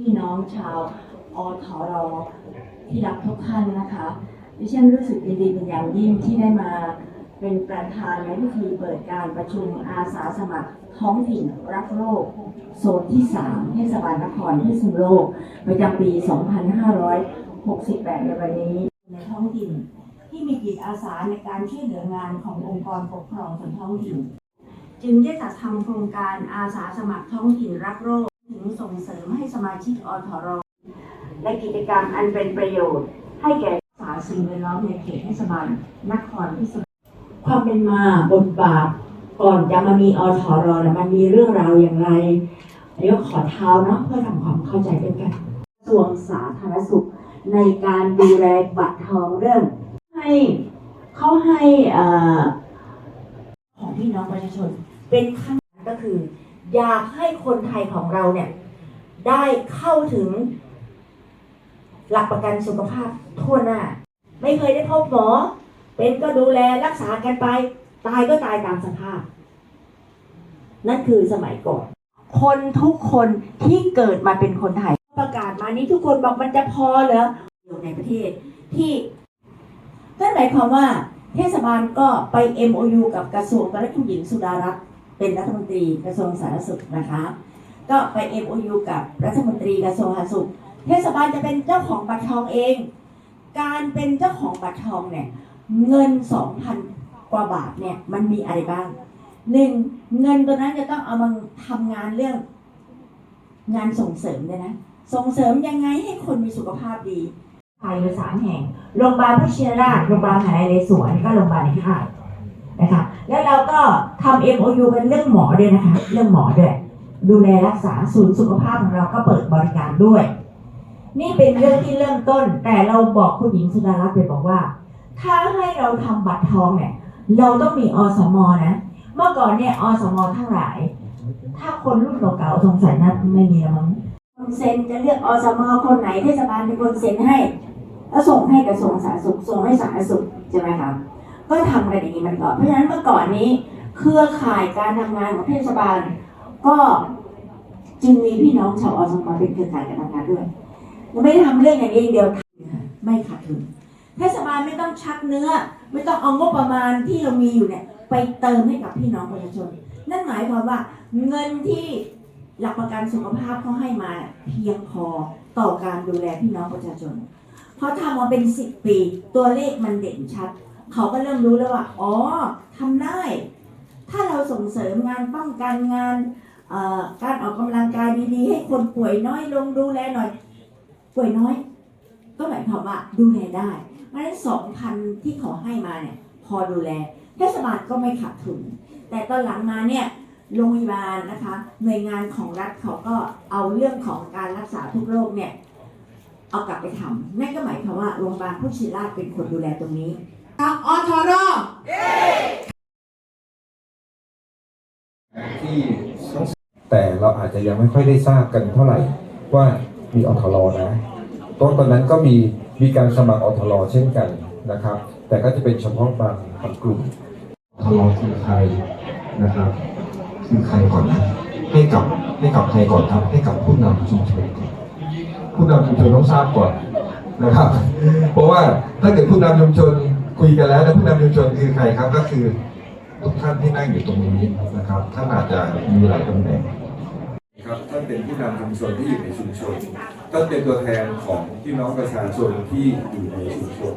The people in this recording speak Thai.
พี่น้องชาวอทรที่รักทุกท่านนะคะดิฉันรู้สึกยินดีเป็นอย่างยิ่งที่ได้มาเป็นประธานในพิธีเปิดการประชุมอาสาสมัครท้องถิ่นรักโลก โซนที่ 3 เทศบาลนครพิษณุโลก ประจำปี 2568 ในวันนี้ ในท้องถิ่นที่มีจิตอาสาในการช่วยเหลืองานขององค์กรปกครองส่วนท้องถิ่น จึงได้จัดทำโครงการอาสาสมัครท้องถิ่นรักโรค ถึงส่งเสริมให้สมาชิกอทรและกิจกรรมอันเป็นประโยชน์ ให้แก่สาสิ่งแวดล้อมในเขตเทศบาลนครพิษณุความเป็นมาบทบาทก่อนจะมามีอทรน่ะมันมีเรื่องราวอย่างไรอันนี้ก็ขอเท้าเนาะเพื่อทำความเข้าใจด้วยกันกระทรวงสาธารณสุขในการดูแลบัตรทองเรื่อง ให้เขาให้อของพี่น้องประชาชนเป็นขั้นก็คือ อยากให้คนไทยของเราเนี่ย ได้เข้าถึง หลักประกันสุขภาพทั่วหน้า ไม่เคยได้พบหมอ เป็นก็ดูแลรักษากันไป ตายก็ตายตามสภาพ นั่นคือสมัยก่อน คนทุกคนที่เกิดมาเป็นคนไทย ประกาศมานี้ทุกคนบอกมันจะพอเหรออยู่ในประเทศที่นั่นหมายความว่า เทศบาลก็ไป MOU กับกระทรวงตอนนั้นคุหญิงสุดารัตน์ เป็นรัฐมนตรีกระทรวงสาธารณสุขนะคะ ก็ไป MOU กับรัฐมนตรีกระทรวงสาธารณสุข เทศบาลจะเป็นเจ้าของบัตรทองเอง การเป็นเจ้าของบัตรทองเนี่ยเงิน 2,000 กว่าบาทเนี่ยมันมีอะไรบ้างหนึ่งเงินตัวนั้นจะต้องเอามาทำงานเรื่องงานส่งเสริมเนี่ยนะ ส่งเสริมยังไงให้คนมีสุขภาพดีภายสามแห่ง โรงพยาบาลพระเชียราช โรงพยาบาลมหาวิทยาลัยสวน ก็โรงพยาบาลในค่าย นะคะแล้วเราก็ทำ MOU กันเรื่องหมอด้วยนะคะ เรื่องหมอด้วย ดูแลรักษาศูนย์สุขภาพของเราก็เปิดบริการด้วย นี่เป็นเรื่องที่เริ่มต้น แต่เราบอกคุณหญิงสุดารัตน์ไปบอกว่า ถ้าให้เราทำบัตรทองเนี่ย เราต้องมีอสมนะ เมื่อก่อนเนี่ยอสมทั้งหลาย ถ้าคนรุ่นเก่าๆสงสัยนะไม่มีแล้วมั้งคนเซ็นจะเลือกอสมคนไหนเทศบาลเป็นคนเซ็นให้ แล้วส่งให้กระทรวงสาธารณสุขส่งให้สาธารณสุขใช่ไหมครับ ก็ทำกันอย่างนี้มันก่อนเพราะฉะนั้นเมื่อก่อนนี้ เครือข่ายการทำงานของเทศบาล ก็จึงมีพี่น้องชาวอสมเป็นเครือข่ายการทำงานด้วยไม่ได้ทำเรื่องอย่างนี้อย่างเดียวไม่ขาดทุนเทศบาลไม่ต้องชักเนื้อ ไม่ต้องเอางบประมาณที่เรามีอยู่เนี่ย ไปเติมให้กับพี่น้องประชาชน นั่นหมายความว่าเงินที่หลักประกันสุขภาพเขาให้มาเพียงพอต่อการดูแลพี่น้องประชาชน เพราะทำมาเป็นสิบปี ตัวเลขมันเด่นชัด เขาก็เริ่มรู้แล้วว่า อ๋อทำได้ ถ้าเราส่งเสริมงานป้องกันงานการออกกำลังกายดีๆ ให้คนป่วยน้อยลงดูแลหน่อย ป่วยน้อย ก็หมายความว่าดูแลได้ เพราะฉะนั้นสองพันที่เขาให้มาเนี่ยพอดูแลเทศบาลก็ไม่ขาดทุน แต่ตอนหลังมาเนี่ยโรงพยาบาลนะคะหน่วยงานของรัฐเขาก็เอาเรื่องของการรักษาทุกโรคเนี่ยเอากลับไปทำนั่นก็หมายความว่าโรงพยาบาลพุชิราชเป็นคนดูแลตรงนี้ ทางอทรที่ต้องแต่เราอาจจะยังไม่ค่อยได้ทราบกันเท่าไหร่ว่ามีอทรนะตอนตอนนั้นก็มีมีการสมัครอทรเช่นกันนะครับ แต่ก็จะเป็นเฉพาะบางบางกลุ่มทลคือใครนะครับคือใครก่อนนะให้กับให้กับใครก่อนครับ ให้กับผู้นำชุมชนก่อนผู้นำชุมชนต้องทราบก่อนนะครับ เพราะว่าถ้าเกิดผู้นำชุมชน คุยกันแล้วนะผู้นำชุมชนคือใครครับก็คือทุกท่านที่นั่งอยู่ตรงนี้นะครับท่านอาจจะมีหลายตำแหน่งครับท่านเป็นผู้นำชุมชนที่อยู่ในชุมชนท่านเป็นตัวแทนของพี่น้องประชาชนที่อยู่ในชุมชน